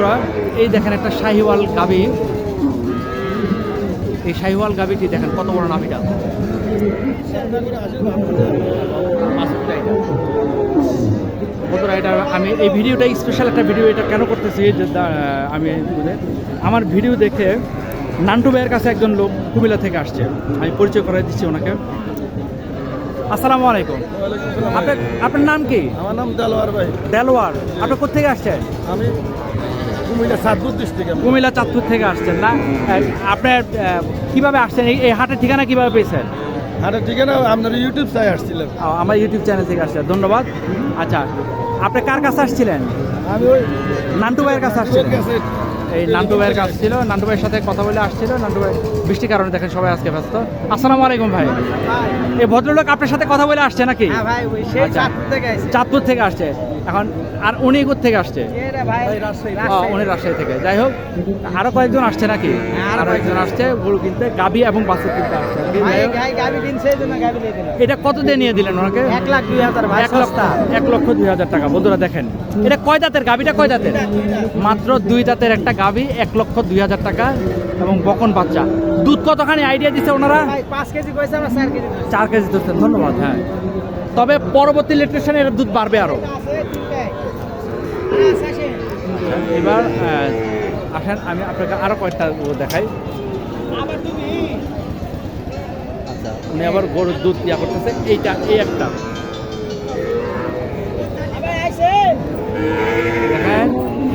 বন্ধুরা এই দেখেন একটা শাহিওয়াল গাবি। এই শাহিওয়াল গাবিটি দেখেন কত বড় নাভিটা বন্ধুরা এটা আমি এই ভিডিওটা স্পেশাল একটা ভিডিও এটা কেন করতেছি যে আমি আমার ভিডিও দেখে নান্টু ভাইয়ের কাছে একজন লোক কুমিল্লা থেকে আসছে। আমি পরিচয় করে দিচ্ছি ওনাকে। আসসালামু আলাইকুম। আপনার আপনার নাম কি? আমার নাম দেলোয়ার ভাই। দেলোয়ার। আপনি কোথেকে আসছেন? আমি কুমিল্লা চাঁদপুর থেকে আসছেন না? আপনার কীভাবে আসছেন? এই হাটের ঠিকানা কীভাবে পেয়েছেন? হাটের ঠিকানা আপনার ইউটিউব চ্যানেল আসছিলেন আমার ইউটিউব চ্যানেল থেকে আসছে ধন্যবাদ। আচ্ছা আপনি কার কাছে আসছিলেন? নান্টু ভাইয়ের কাছে কাছে এই নান্টু ভাইয়ের কাছে ছিল নান্টু ভাইয়ের সাথে কথা বলে আসছিল নান্টু ভাই বৃষ্টির কারণে দেখেন সবাই আজকে ব্যস্ত। আসসালামু আলাইকুম ভাই। এই ভদ্রলোক আপনার সাথে কথা বলে আসছে নাকি? হ্যাঁ ভাই ওই সেই আচ্ছা। চাঁদপুর থেকে আসছে। এখন আর উনি কোথা থেকে আসছে? উনি রাজশাহী থেকে। যাই হোক আরও কয়েকজন আসছে নাকি? হ্যাঁ, আরও একজন আসছে গরু কিনতে গাবি এবং বাছুর কিনতে আসছে। এটা কত দিয়ে নিয়ে দিলেন ওনাকে? এক লাখ দুই হাজার ভাই এক লক্ষ এক লক্ষ দুই হাজার টাকা। বন্ধুরা দেখেন এটা কয় দাঁতের গাবিটা কয় দাঁতের? মাত্র দুই দাঁতের একটা গাবি এক লক্ষ দুই হাজার টাকা এবং বকন বাচ্চা। দুধ কতখানি আইডিয়া দিচ্ছে ওনারা? পাঁচ কেজি আমরা চার কেজি কইছি। চার কেজি দিচ্ছেন ধন্যবাদ হ্যাঁ। তবে পরবর্তী ইলেকট্রিশনে এর দুধ বাড়বে আরও। এবার আসেন আমি আপনাকে আরও কয়েকটা দেখাই। আচ্ছা উনি আবার গরুর দুধ ইয়া করতেছে এইটা এই একটা। দেখেন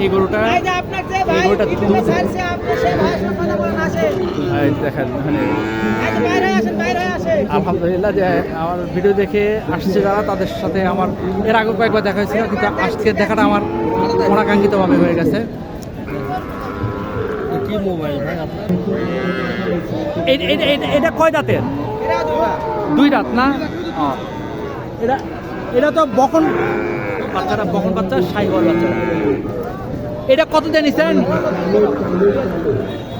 এই গরুটা এই গরুটা দুধ- দেখেন মানে আলহামদুলিল্লাহ যে আমার ভিডিও দেখে আসছে যারা তাদের সাথে আমার এর আগে কয়েকবার দেখা হয়েছিল কিন্তু আজকে দেখাটা আমার অনাকাঙ্ক্ষিতভাবে হয়ে গেছে। কি মোবাইল ভাই আপনার? এই- এই- এই- এটা কয় দাঁতের? দুই দাঁত। না। এটা এটা তো বকন বাচ্চাটা বকন বাচ্চা সাইবল বাচ্চা এটা কত দিয়ে নিছেন?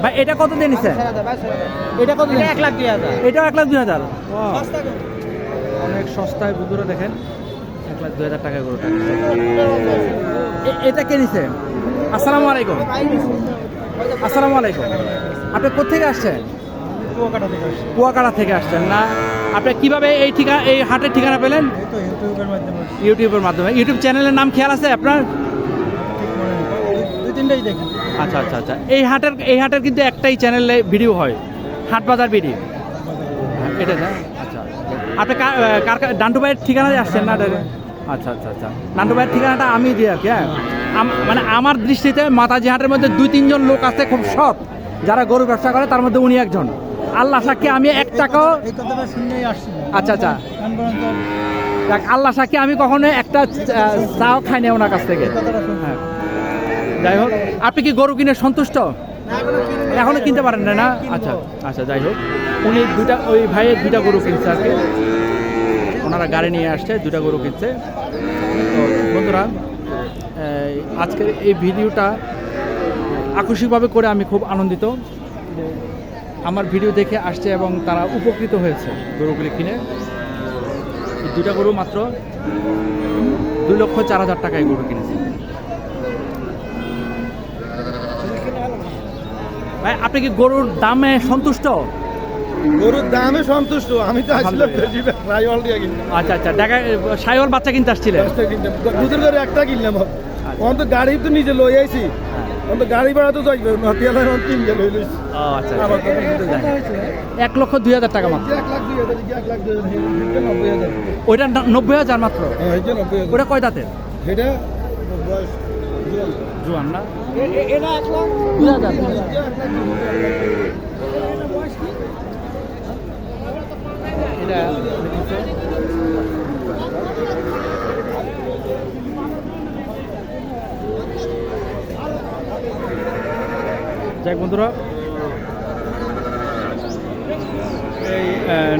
ভাই এটা কত দিয়ে নিছেন। এটা কত এক লাখ দুই হাজার। এটাও এক লাখ দুই হাজার। অনেক সস্তায় বুধুরে দেখেন। এক লাখ দুই হাজার টাকা এ- এটা কে নিছে? আসসালামু আলাইকুম। আসসালামু আলাইকুম। আপনি কোথেকে আসছেন? কুয়াকাটা থেকে আসছেন না? আপনি কীভাবে এই ঠিকানা এই হাটের ঠিকানা পেলেন? ইউটিউবের মাধ্যমে। ইউটিউবের মাধ্যমে। ইউটিউব চ্যানেলের নাম খেয়াল আছে আপনার? দুই দেখি। আচ্ছা আচ্ছা আচ্ছা। এই হাটের এই হাটের কিন্তু একটাই চ্যানেলে ভিডিও হয়। হাট বাজার ভিডিও এটা না? আচ্ছা। আপনি কার ডান্টু ভাইয়ের ঠিকানায় আসছেন না? আচ্ছা আচ্ছা আচ্ছা। ডান্টু ভাইয়ের ঠিকানাটা আমি দিই আর কি হ্যাঁ মানে আমার দৃষ্টিতে মাতাজি হাটের মধ্যে দুই তিনজন লোক আছে খুব সৎ। যারা গরু ব্যবসা করে তার মধ্যে উনি একজন। আল্লাহ সাক্ষী আমি এক টাকাও আচ্ছা আচ্ছা। আল্লাহ সাক্ষী আমি কখনো একটা চাও খাইনি ওনার কাছ থেকে। হ্যাঁ। যাই হোক, আপনি কি গরু কিনে সন্তুষ্ট? এখনও কিনতে পারেন না না? আচ্ছা আচ্ছা যাই হোক। উনি দুটা ওই ভাইয়ের দুটা গরু কিনছে আর কি। ওনারা গাড়ি নিয়ে আসছে দুটা গরু কিনছে। তো বন্ধুরা আজকের এই ভিডিওটা আকস্মিকভাবে করে আমি খুব আনন্দিত আমার ভিডিও দেখে আসছে এবং তারা উপকৃত হয়েছে গরুগুলি কিনে। দুটা গরু মাত্র দুই লক্ষ চার হাজার টাকায় গরু কিনেছে। ভাই আপনি কি গরুর দামে সন্তুষ্ট? গরুর দামে সন্তুষ্ট। আমি তো। বেশি প্রায় দিয়ে কিনলাম আচ্ছা আচ্ছা দেখা সাইওয়াল বাচ্চা কিনতে আসছিলেন? দুধের করে একটা কিনলাম। অন তো গাড়ি তো নিজে লই আইছি। অন তো গাড়ি ভাড়া তো যাইবে নটিয়ালা এখন কিনবে লই লইছি। আচ্ছা আচ্ছা। এক লক্ষ দুই হাজার টাকা মাত্র। এক লাখ দুই হাজার এক লাখ দুই হাজার হাজার। ওইটা না- নব্বই হাজার মাত্র? হ্যাঁ ওটা কয় দাঁতের? এটা জুয়ান। না দুই হাজার। যাই বন্ধুরা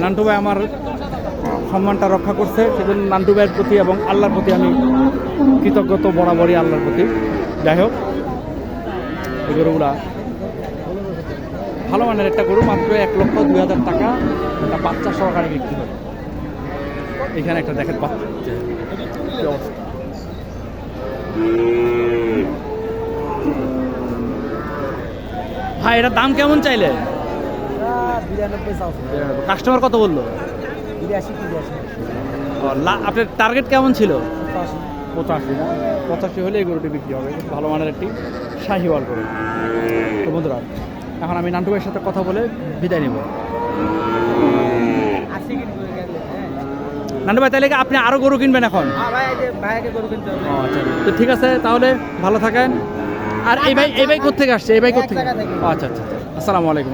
নান্টু ভাই আমার সম্মানটা রক্ষা করছে। সেজন্য নান্টু ভাইয়ের প্রতি এবং আল্লাহর প্রতি আমি কৃতজ্ঞত বরাবরই আল্লাহর প্রতি। যাই হোক এই গরুগুলা ভালো মানের একটা গরু মাত্র এক লক্ষ দুই হাজার টাকা একটা বাচ্চা সহকারে বিক্রি হয় এখানে একটা দেখেন বাচ্চা। অবস্থা? ভাই এটার দাম কেমন চাইলে? কাস্টমার কত বলল? বিরাশি তিরাশি। ও, আপনার টার্গেট কেমন ছিল? পঁচাশি। না? পঁচাশি হলে এই গরুটি বিক্রি হবে। ভালো মানের একটি শাহিওয়াল গরু। তো বন্ধুরা এখন আমি নান্টু ভাইয়ের সাথে কথা বলে বিদায় নিব। হ্যাঁ। নান্টু ভাই তাহলে আপনি আরও গরু কিনবেন এখন? হ্যাঁ আচ্ছা। তো ঠিক আছে তাহলে ভালো থাকেন। আর এই ভাই এই ভাই কোথেকে আসছে? এই ভাই কোথেকে থেকে। আচ্ছা আচ্ছা আচ্ছা। আসসালামু আলাইকুম